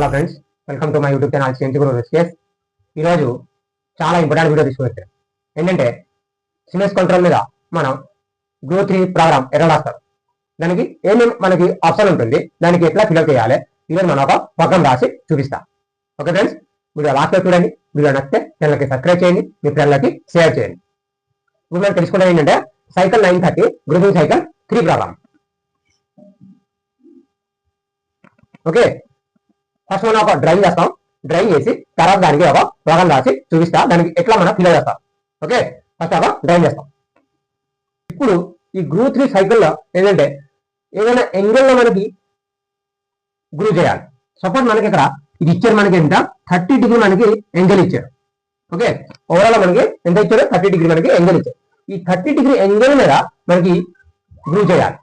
Hello friends welcome to my YouTube channel CNC Guru రిస్కేస్ ఈరోజు చాలా important video తీసుకువచ్చాను ఏంటంటే సిమెస్ control మీద మనం గ్రూ త్రీ ప్రోగ్రామ్ ఎట్లా రాస్తారు దానికి ఏమేమి మనకి ఆప్షన్ ఉంటుంది దానికి ఎట్లా ఫిల్అప్ చేయాలి ఈరోజు మనం ఒక ప్రోగ్రామ్ రాసి చూపిస్తాం. ఓకే ఫ్రెండ్స్ వీడియో లాస్ట్లో చూడండి. వీడియో నచ్చితే ఛానల్కి సబ్స్క్రైబ్ చేయండి మీ ఫ్రెండ్లకి షేర్ చేయండి. ఇప్పుడు మనం తెలుసుకున్నది ఏంటంటే cycle nine thirty grouping cycle three program okay first మనం ఒక డ్రైవ్ చేస్తాం. డ్రైవ్ చేసి తర్వాత దానికి ఒక ప్రోగ్రామ్ రాసి చూపిస్తా. దానికి ఎట్లా మనం ఫిల్ చేస్తాం. ఓకే ఫస్ట్ ఒక డ్రైవ్ చేస్తాం. ఇప్పుడు ఈ గ్రూ త్రీ సైకిల్లో ఏంటంటే ఏదైనా ఎంగిల్లో మనకి గ్రూ చేయాలి. సపోజ్ మనకి ఇక్కడ ఇది ఇచ్చారు మనకి ఎంత? థర్టీ డిగ్రీ మనకి ఎంగిల్ ఇచ్చారు. ఓకే ఓవరాల్ మనకి ఎంత ఇచ్చారు? థర్టీ డిగ్రీ మనకి ఎంగిల్ ఇచ్చారు. ఈ థర్టీ డిగ్రీ ఎంగిల్ మీద మనకి గ్రూ చేయాలి.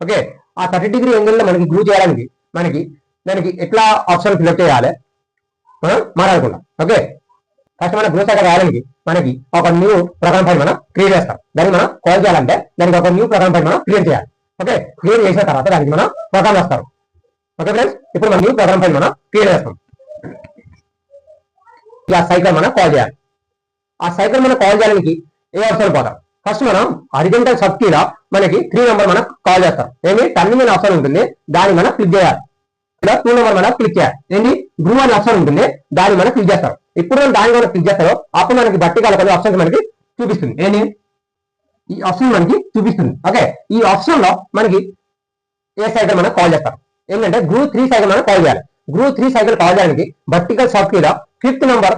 ఓకే ఆ థర్టీ డిగ్రీ ఎంగిల్లో మనకి గ్రూ చేయడానికి మనకి దానికి ఎట్లా ఆప్షన్ ఫిల్అప్ చేయాలి? మనం మాట్లాడుకుందాం. ఓకే ఫస్ట్ మన గ్రూ సైకిల్ రాయడానికి మనకి ఒక న్యూ ప్రోగ్రామ్ ఫైల్ మనం క్రియేట్ చేస్తాం. దాన్ని మనం కాల్ చేయాలంటే దానికి ఒక న్యూ ప్రోగ్రామ్ ఫైల్ మనం క్రియేట్ చేయాలి. ఓకే క్రియేట్ చేసిన తర్వాత దానికి మనం ప్రోగ్రామ్ వస్తారు ఓకే ఫ్రెండ్స్ ఇప్పుడు మనం న్యూ ప్రోగ్రామ్ ఫైల్ మనం క్రియేట్ చేస్తాం. ఆ సైకిల్ మనం కాల్ చేయాలి. ఆ సైకిల్ మనం కాల్ చేయడానికి ఏ ఆప్షన్ పోతాం? ఫస్ట్ మనం అరిజెంటల్ సబ్ కీలో మనకి త్రీ నెంబర్ మనం కాల్ చేస్తాం. ఏంటి టర్మినల్ ఆప్షన్ ఉంటుంది. దాన్ని మనం క్లిక్ చేయాలి. ఇక్కడ టూ నెంబర్ మనం క్లిక్ చేయాలి. ఏంటి? గ్రూ అనే ఆప్షన్ ఉంటుంది. దాన్ని మనం క్లిక్ చేస్తాం ఇప్పుడు మనం దాని మనం క్లిక్ చేస్తారో అప్పుడు మనకి బట్టి కొన్ని ఆప్షన్ మనకి చూపిస్తుంది. ఏంటి? ఈ ఆప్షన్ మనకి చూపిస్తుంది. ఓకే ఈ ఆప్షన్లో మనకి ఏ సైకిల్ మనం కాల్ చేస్తాం ఏంటంటే గ్రూ త్రీ సైకిల్ మనం కాల్ చేయాలి. గ్రూ త్రీ సైకిల్ కాల్ చేయడానికి వర్టికల్ సాఫ్ట్ కీలో ఫిఫ్త్ నెంబర్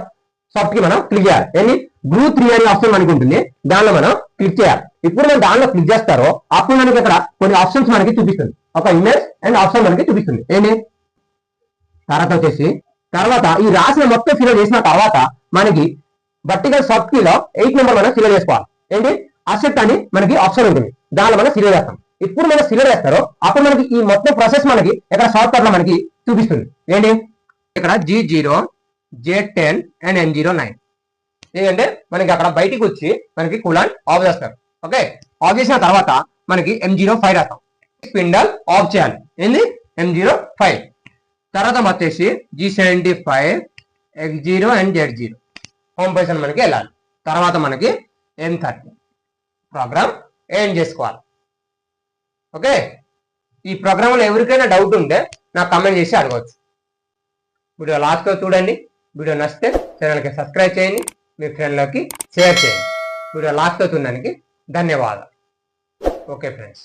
సాఫ్ట్కి మనం క్లిక్ చేయాలి. ఏంటి? గ్రూ త్రీ అనే ఆప్షన్ మనకి ఉంటుంది. దానిలో మనం క్లిక్ చేయాలి. ఇప్పుడు మనం దానిలో క్లిక్ చేస్తారో అప్పుడు మనకి ఇక్కడ కొన్ని ఆప్షన్స్ మనకి చూపిస్తుంది. ఒక ఇమేజ్ అండ్ ఆప్షన్ మనకి చూపిస్తుంది. ఏంటి? తర్వాత వచ్చేసి తర్వాత ఈ రాసిన మొత్తం ఫిల్ చేసిన తర్వాత మనకి వర్టికల్ సబ్ కీలో ఎయిట్ నెంబర్ మనం ఫిల్ చేసుకోవాలి. ఏంటి? అసెట్ అని మనకి ఆప్షన్ ఉంటుంది. దానిలో మనం ఫిల్ చేస్తాం. ఇప్పుడు మనం ఫిల్ చేస్తారో అప్పుడు మనకి ఈ మొత్తం ప్రాసెస్ మనకి ఇక్కడ సాఫ్ట్వేర్లో మనకి చూపిస్తుంది. ఏంటి? ఇక్కడ G zero J ten and N zero nine ఏంటంటే మనకి అక్కడ బయటికి వచ్చి మనకి కులాన్ ఆఫ్ చేస్తారు. ఓకే? ఆఫ్ చేసిన తర్వాత మనకి ఎం జీరో ఫైవ్ రాస్తాం. స్పిండల్ ఆఫ్ చేయాలి. ఏంది? ఎం జీరో ఫైవ్ తర్వాత వచ్చేసి G seventy five X zero and Z zero home position మనకి వెళ్ళాలి. తర్వాత మనకి ఎన్ థర్టీ ప్రోగ్రామ్ ఏం చేసుకోవాలి. ఓకే? ఈ ప్రోగ్రాంలో ఎవరికైనా డౌట్ ఉంటే నాకు కమెంట్ చేసి అడగవచ్చు వీడియో లాస్ట్లో చూడండి. వీడియో నచ్చితే ఛానల్కి సబ్స్క్రైబ్ చేయండి. మీ ఫ్రెండ్లకి షేర్ చేయండి. వీడియో లాస్ట్లో చూడడానికి ధన్యవాదాలు. Okay friends